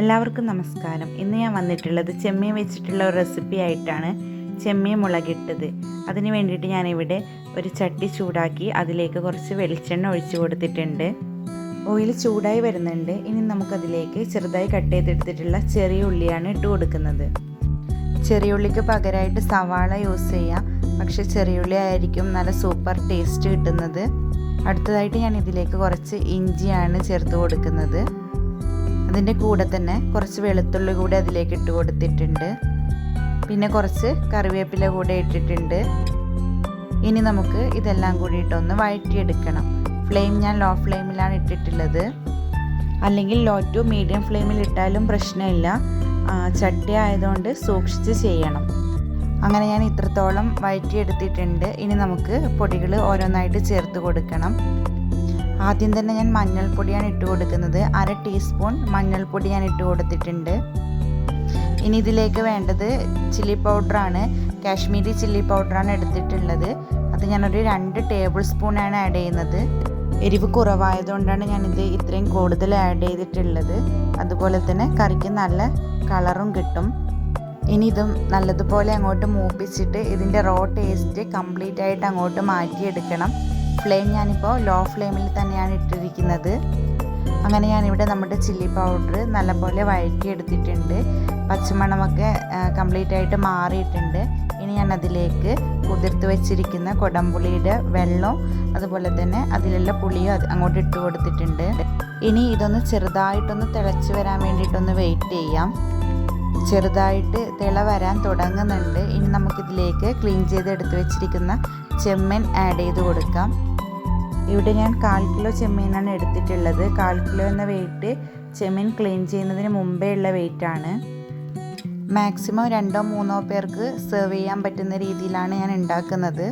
എല്ലാവർക്കും നമസ്കാരം. ഇന്ന് ഞാൻ വന്നിട്ടുള്ളത് ചെമ്മീൻ വെച്ചിട്ടുള്ള ഒരു റെസിപ്പി ആയിട്ടാണ് ചെമ്മീൻ മുളകിട്ടത്. അതിന് വേണ്ടിയിട്ട് ഞാനിവിടെ ഒരു ചട്ടി ചൂടാക്കി അതിലേക്ക് കുറച്ച് വെളിച്ചെണ്ണ ഒഴിച്ചു കൊടുത്തിട്ടുണ്ട്. ഓയിൽ ചൂടായി വരുന്നുണ്ട്. ഇനി നമുക്കതിലേക്ക് ചെറുതായി കട്ട് ചെയ്തെടുത്തിട്ടുള്ള ചെറിയ ഉള്ളിയാണ് ഇട്ട് കൊടുക്കുന്നത്. ചെറിയ ഉള്ളിക്ക് പകരമായിട്ട് സവാള യൂസ് ചെയ്യാം. പക്ഷേ ചെറിയ ഉള്ളി ആയിരിക്കും നല്ല സൂപ്പർ ടേസ്റ്റ് കിട്ടുന്നത്. അടുത്തതായിട്ട് ഞാൻ ഇതിലേക്ക് കുറച്ച് ഇഞ്ചിയാണ് ചേർത്ത് കൊടുക്കുന്നത്. അതിന്റെ കൂടെ തന്നെ കുറച്ച് വെളുത്തുള്ളി കൂടി അതിലേക്ക് ഇട്ട് കൊടുത്തിട്ടുണ്ട്. പിന്നെ കുറച്ച് കറിവേപ്പില കൂടെ ഇട്ടിട്ടുണ്ട്. ഇനി നമുക്ക് ഇതെല്ലാം കൂടിയിട്ടൊന്ന് വഴറ്റിയെടുക്കണം. ഫ്ലെയിം ഞാൻ ലോ ഫ്ലെയിമിലാണ് ഇട്ടിട്ടുള്ളത്. അല്ലെങ്കിൽ ലോ ടു മീഡിയം ഫ്ലെയിമിൽ ഇട്ടാലും പ്രശ്നമില്ല. ചട്ടി ആയതുകൊണ്ട് സൂക്ഷിച്ച് ചെയ്യണം. അങ്ങനെ ഞാൻ ഇത്രത്തോളം വഴറ്റിയെടുത്തിട്ടുണ്ട്. ഇനി നമുക്ക് പൊടികൾ ഓരോന്നായിട്ട് ചേർത്ത് കൊടുക്കണം. ആദ്യം തന്നെ ഞാൻ മഞ്ഞൾപ്പൊടിയാണ് ഇട്ട് കൊടുക്കുന്നത്. അര ടീസ്പൂൺ മഞ്ഞൾപ്പൊടി ഞാൻ ഇട്ട് കൊടുത്തിട്ടുണ്ട്. ഇനി ഇതിലേക്ക് വേണ്ടത് ചില്ലി പൗഡറാണ്. കാശ്മീരി ചില്ലി പൗഡറാണ് എടുത്തിട്ടുള്ളത്. അത് ഞാനൊരു രണ്ട് ടേബിൾ സ്പൂണാണ് ആഡ് ചെയ്യുന്നത്. എരിവ് കുറവായതുകൊണ്ടാണ് ഞാനിത് ഇത്രയും കൂടുതൽ ആഡ് ചെയ്തിട്ടുള്ളത്. അതുപോലെ തന്നെ കറിക്ക് നല്ല കളറും കിട്ടും. ഇനി ഇതും നല്ലതുപോലെ അങ്ങോട്ട് മൂപ്പിച്ചിട്ട് ഇതിന്റെ റോ ടേസ്റ്റ് കംപ്ലീറ്റ് ആയിട്ട് അങ്ങോട്ട് മാറ്റിയെടുക്കണം. ഫ്ലെയിം ഞാനിപ്പോൾ ലോ ഫ്ലെയിമിൽ തന്നെയാണ് ഇട്ടിരിക്കുന്നത്. അങ്ങനെ ഞാനിവിടെ നമ്മുടെ ചില്ലി പൗഡർ നല്ലപോലെ വഴറ്റിയെടുത്തിട്ടുണ്ട് പച്ചമണമൊക്കെ കംപ്ലീറ്റ് ആയിട്ട് മാറിയിട്ടുണ്ട്. ഇനി ഞാൻ അതിലേക്ക് കുതിർത്ത് വെച്ചിരിക്കുന്ന കൊടംപുളിയുടെ വെള്ളവും അതുപോലെ തന്നെ അതിലുള്ള പുളിയും അത് അങ്ങോട്ട് ഇട്ട് കൊടുത്തിട്ടുണ്ട്. ഇനി ഇതൊന്ന് ചെറുതായിട്ടൊന്ന് തിളച്ച് വരാൻ വേണ്ടിയിട്ടൊന്ന് വെയിറ്റ് ചെയ്യാം. ചെറുതായിട്ട് തിള വരാൻ തുടങ്ങുന്നുണ്ട്. ഇനി നമുക്കിതിലേക്ക് ക്ലീൻ ചെയ്ത് എടുത്ത് വെച്ചിരിക്കുന്ന ചെമ്മീൻ ആഡ് ചെയ്ത് കൊടുക്കാം. ഇവിടെ ഞാൻ കാൽ കിലോ ചെമ്മീനാണ് എടുത്തിട്ടുള്ളത്. കാൽ കിലോ എന്ന വെയിറ്റ് ചെമ്മീൻ ക്ലീൻ ചെയ്യുന്നതിന് മുമ്പേ ഉള്ള വെയിറ്റ് ആണ്. മാക്സിമം രണ്ടോ മൂന്നോ പേർക്ക് സെർവ് ചെയ്യാൻ പറ്റുന്ന രീതിയിലാണ് ഞാൻ ഉണ്ടാക്കുന്നത്.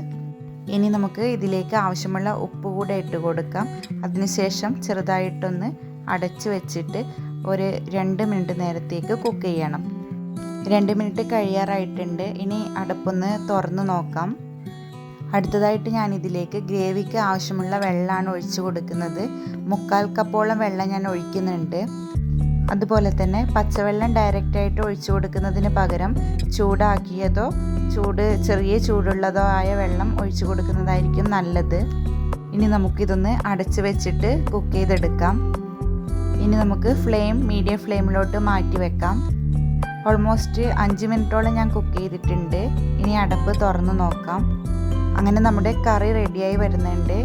ഇനി നമുക്ക് ഇതിലേക്ക് ആവശ്യമുള്ള ഉപ്പ് കൂടെ ഇട്ട് കൊടുക്കാം. അതിനുശേഷം ചെറുതായിട്ടൊന്ന് അടച്ചു വെച്ചിട്ട് ഒരു രണ്ട് മിനിറ്റ് നേരത്തേക്ക് കുക്ക് ചെയ്യണം. രണ്ട് മിനിറ്റ് കഴിയാറായിട്ടുണ്ട്. ഇനി അടുപ്പൊന്ന് തുറന്ന് നോക്കാം. അടുത്തതായിട്ട് ഞാൻ ഇതിലേക്ക് ഗ്രേവിക്ക് ആവശ്യമുള്ള വെള്ളമാണ് ഒഴിച്ചു കൊടുക്കുന്നത്. മുക്കാൽ കപ്പോളം വെള്ളം ഞാൻ ഒഴിക്കുന്നുണ്ട്. അതുപോലെ തന്നെ പച്ചവെള്ളം ഡയറക്റ്റായിട്ട് ഒഴിച്ചു കൊടുക്കുന്നതിന് പകരം ചൂടാക്കിയതോ ചൂട് ചെറിയ ചൂടുള്ളതോ ആയ വെള്ളം ഒഴിച്ചു കൊടുക്കുന്നതായിരിക്കും നല്ലത്. ഇനി നമുക്കിതൊന്ന് അടച്ചു വെച്ചിട്ട് കുക്ക് ചെയ്തെടുക്കാം. ഇനി നമുക്ക് ഫ്ലെയിം മീഡിയം ഫ്ലെയിമിലോട്ട് മാറ്റി വെക്കാം. ഓൾമോസ്റ്റ് അഞ്ച് മിനിറ്റോളം ഞാൻ കുക്ക് ചെയ്തിട്ടുണ്ട്. ഇനി അടപ്പ് തുറന്ന് നോക്കാം. അങ്ങനെ നമ്മുടെ കറി റെഡിയായി വരുന്നുണ്ട്.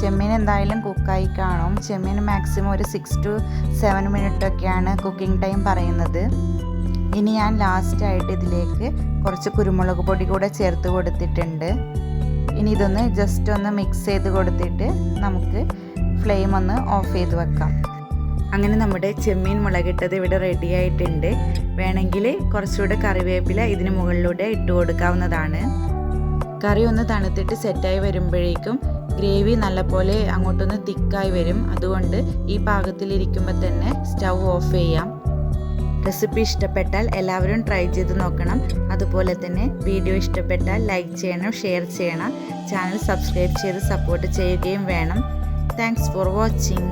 ചെമ്മീൻ എന്തായാലും കുക്കായി കാണും. ചെമ്മീൻ മാക്സിമം ഒരു സിക്സ് ടു സെവൻ മിനിറ്റ് ഒക്കെയാണ് കുക്കിംഗ് ടൈം പറയുന്നത്. ഇനി ഞാൻ ലാസ്റ്റായിട്ട് ഇതിലേക്ക് കുറച്ച് കുരുമുളക് പൊടി കൂടെ ചേർത്ത് കൊടുത്തിട്ടുണ്ട്. ഇനി ഇതൊന്ന് ജസ്റ്റ് ഒന്ന് മിക്സ് ചെയ്ത് കൊടുത്തിട്ട് നമുക്ക് ഫ്ലെയിം ഒന്ന് ഓഫ് ചെയ്ത് വെക്കാം. അങ്ങനെ നമ്മുടെ ചെമ്മീൻ മുളകിട്ടത് ഇവിടെ റെഡി ആയിട്ടുണ്ട്. വേണമെങ്കിൽ കുറച്ചുകൂടെ കറിവേപ്പില ഇതിന് മുകളിലൂടെ ഇട്ട് കൊടുക്കാവുന്നതാണ്. കറി ഒന്ന് തണുത്തിട്ട് സെറ്റായി വരുമ്പോഴേക്കും ഗ്രേവി നല്ലപോലെ അങ്ങോട്ടൊന്ന് തിക്കായി വരും. അതുകൊണ്ട് ഈ പാകത്തിലിരിക്കുമ്പോൾ തന്നെ സ്റ്റൗ ഓഫ് ചെയ്യാം. റെസിപ്പി ഇഷ്ടപ്പെട്ടാൽ എല്ലാവരും ട്രൈ ചെയ്ത് നോക്കണം. അതുപോലെ തന്നെ വീഡിയോ ഇഷ്ടപ്പെട്ടാൽ ലൈക്ക് ചെയ്യണം ഷെയർ ചെയ്യണം. ചാനൽ സബ്സ്ക്രൈബ് ചെയ്ത് സപ്പോർട്ട് ചെയ്യുകയും വേണം. Thanks for watching